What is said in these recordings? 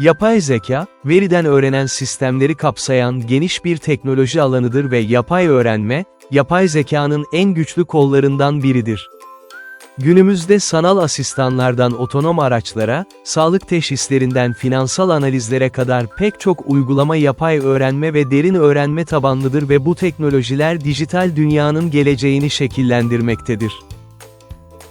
Yapay zeka, veriden öğrenen sistemleri kapsayan geniş bir teknoloji alanıdır ve yapay öğrenme, yapay zekanın en güçlü kollarından biridir. Günümüzde sanal asistanlardan otonom araçlara, sağlık teşhislerinden finansal analizlere kadar pek çok uygulama yapay öğrenme ve derin öğrenme tabanlıdır ve bu teknolojiler dijital dünyanın geleceğini şekillendirmektedir.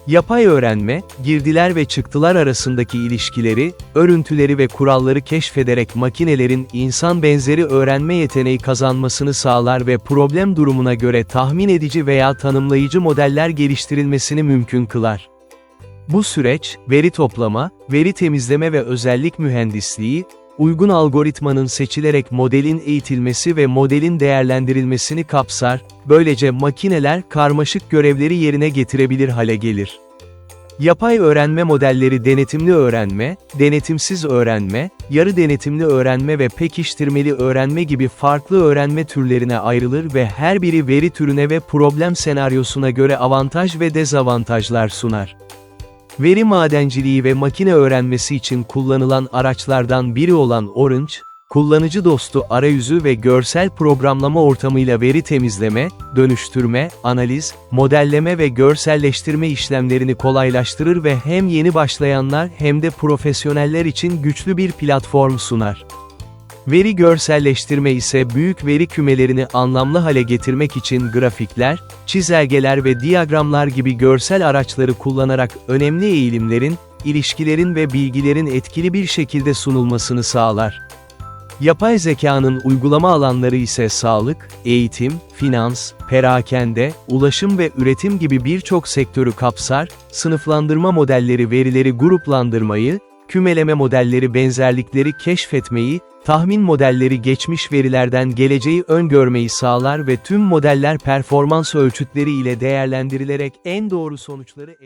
Yapay öğrenme, girdiler ve çıktılar arasındaki ilişkileri, örüntüleri ve kuralları keşfederek makinelerin insan benzeri öğrenme yeteneği kazanmasını sağlar ve problem durumuna göre tahmin edici veya tanımlayıcı modeller geliştirilmesini mümkün kılar. Bu süreç, veri toplama, veri temizleme ve özellik mühendisliği, uygun algoritmanın seçilerek modelin eğitilmesi ve modelin değerlendirilmesini kapsar, böylece makineler karmaşık görevleri yerine getirebilir hale gelir. Yapay öğrenme modelleri denetimli öğrenme, denetimsiz öğrenme, yarı denetimli öğrenme ve pekiştirmeli öğrenme gibi farklı öğrenme türlerine ayrılır ve her biri veri türüne ve problem senaryosuna göre avantaj ve dezavantajlar sunar. Veri madenciliği ve makine öğrenmesi için kullanılan araçlardan biri olan Orange, kullanıcı dostu arayüzü ve görsel programlama ortamıyla veri temizleme, dönüştürme, analiz, modelleme ve görselleştirme işlemlerini kolaylaştırır ve hem yeni başlayanlar hem de profesyoneller için güçlü bir platform sunar. Veri görselleştirme ise büyük veri kümelerini anlamlı hale getirmek için grafikler, çizelgeler ve diyagramlar gibi görsel araçları kullanarak önemli eğilimlerin, ilişkilerin ve bilgilerin etkili bir şekilde sunulmasını sağlar. Yapay zekanın uygulama alanları ise sağlık, eğitim, finans, perakende, ulaşım ve üretim gibi birçok sektörü kapsar, sınıflandırma modelleri verileri gruplandırmayı, kümeleme modelleri benzerlikleri keşfetmeyi, tahmin modelleri geçmiş verilerden geleceği öngörmeyi sağlar ve tüm modeller performans ölçütleri ile değerlendirilerek en doğru sonuçları elde